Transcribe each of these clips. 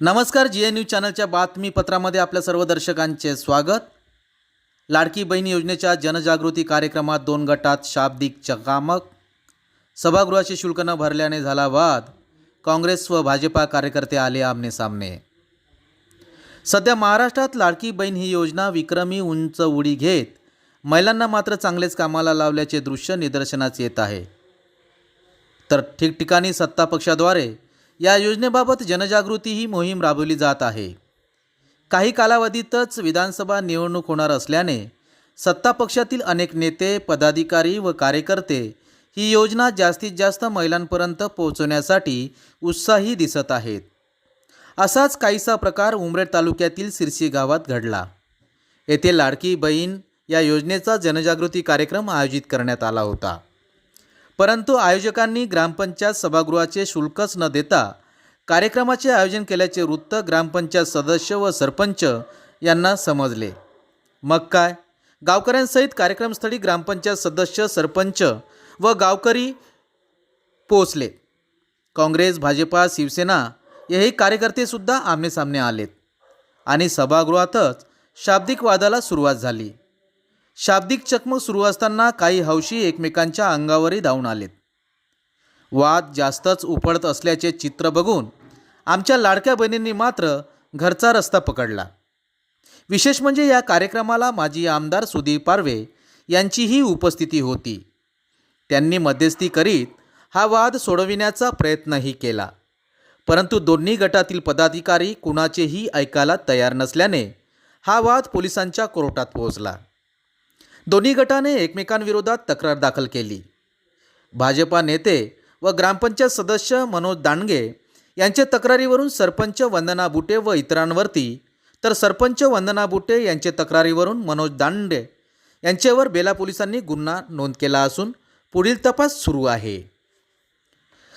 नमस्कार G N news चॅनलच्या बातमीपत्रामध्ये आपल्या सर्व दर्शकांचे स्वागत. लाडकी बहीण योजनेच्या जनजागृती कार्यक्रमात दोन गटात शाब्दिक चकामक. सभागृहाचे शुल्क न भरल्याने झाला वाद. काँग्रेस व भाजपा कार्यकर्ते आले आमने सामने सध्या महाराष्ट्रात लाडकी बहीण ही योजना विक्रमी उंच उडी घेत महिलांना मात्र चांगलेच कामाला लावल्याचे दृश्य निदर्शनास येत आहे. तर ठिकठिकाणी सत्ता पक्षाद्वारे या योजनेबाबत जनजागृती ही मोहीम राबवली जात आहे. काही कालावधीतच विधानसभा निवडणूक होणार असल्याने सत्ता पक्षातील अनेक नेते पदाधिकारी व कार्यकर्ते ही योजना जास्तीत जास्त महिलांपर्यंत पोहोचवण्यासाठी उत्साही दिसत आहेत. असाच काहीसा प्रकार उमरेड तालुक्यातील सिरसी गावात घडला. येथे लाडकी बहीण या योजनेचा जनजागृती कार्यक्रम आयोजित करण्यात आला होता. परंतु आयोजकांनी ग्रामपंचायत सभागृहाचे शुल्कच न देता कार्यक्रमाचे आयोजन केल्याचे वृत्त ग्रामपंचायत सदस्य व सरपंच यांना समजले. मग काय? गावकऱ्यांसहित कार्यक्रमस्थळी ग्रामपंचायत सदस्य सरपंच व गावकरी पोचले काँग्रेस भाजपा शिवसेना हेही कार्यकर्तेसुद्धा आमनेसामने आलेत आणि सभागृहातच शाब्दिक वादाला सुरुवात झाली. शाब्दिक चकमक सुरू असताना काही हौशी एकमेकांच्या अंगावरही धावून आलेत. वाद जास्तच उपडत असल्याचे चित्र बघून आमच्या लाडक्या बहिणींनी मात्र घरचा रस्ता पकडला. विशेष म्हणजे या कार्यक्रमाला माजी आमदार सुधीर पारवे यांचीही उपस्थिती होती. त्यांनी मध्यस्थी करीत हा वाद सोडविण्याचा प्रयत्नही केला. परंतु दोन्ही गटातील पदाधिकारी कुणाचेही ऐकायला तयार नसल्याने हा वाद पोलिसांच्या कोर्टात पोहोचला. दोन्ही गटाने एकमेकांविरोधात तक्रार दाखल केली. भाजपा नेते व ग्रामपंचायत सदस्य मनोज दांडगे यांच्या तक्रारीवरून सरपंच वंदना बुटे व इतरांवरती तर सरपंच वंदना बुटे यांच्या तक्रारीवरून मनोज दांडे यांच्यावर बेला पोलिसांनी गुन्हा नोंद केला असून पुढील तपास सुरू आहे.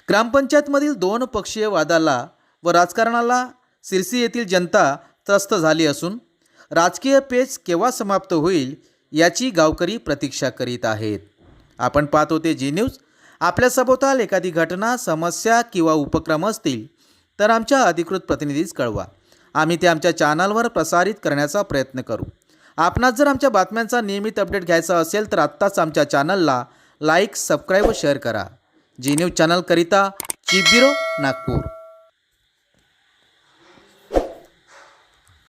ग्रामपंचायतमधील दोन पक्षीय वादाला व राजकारणाला सिरसी येथील जनता त्रस्त झाली असून राजकीय पेच केव्हा समाप्त होईल याची गावकरी प्रतीक्षा करीत आहेत. आपण पाहत होते जी न्यूज आपल्या सभोवताल एखादी घटना समस्या किंवा उपक्रम असतील तर आमच्या अधिकृत प्रतिनिधीस कळवा. आम्ही ते आमच्या चॅनलवर प्रसारित करण्याचा प्रयत्न करू. आपणास जर आमच्या बातम्यांचा नियमित अपडेट घ्यायचा असेल तर आत्ताच आमच्या चॅनलला लाईक सबस्क्राईब व शेअर करा. जी न्यूज चॅनलकरिता चिप ब्युरो नागपूर.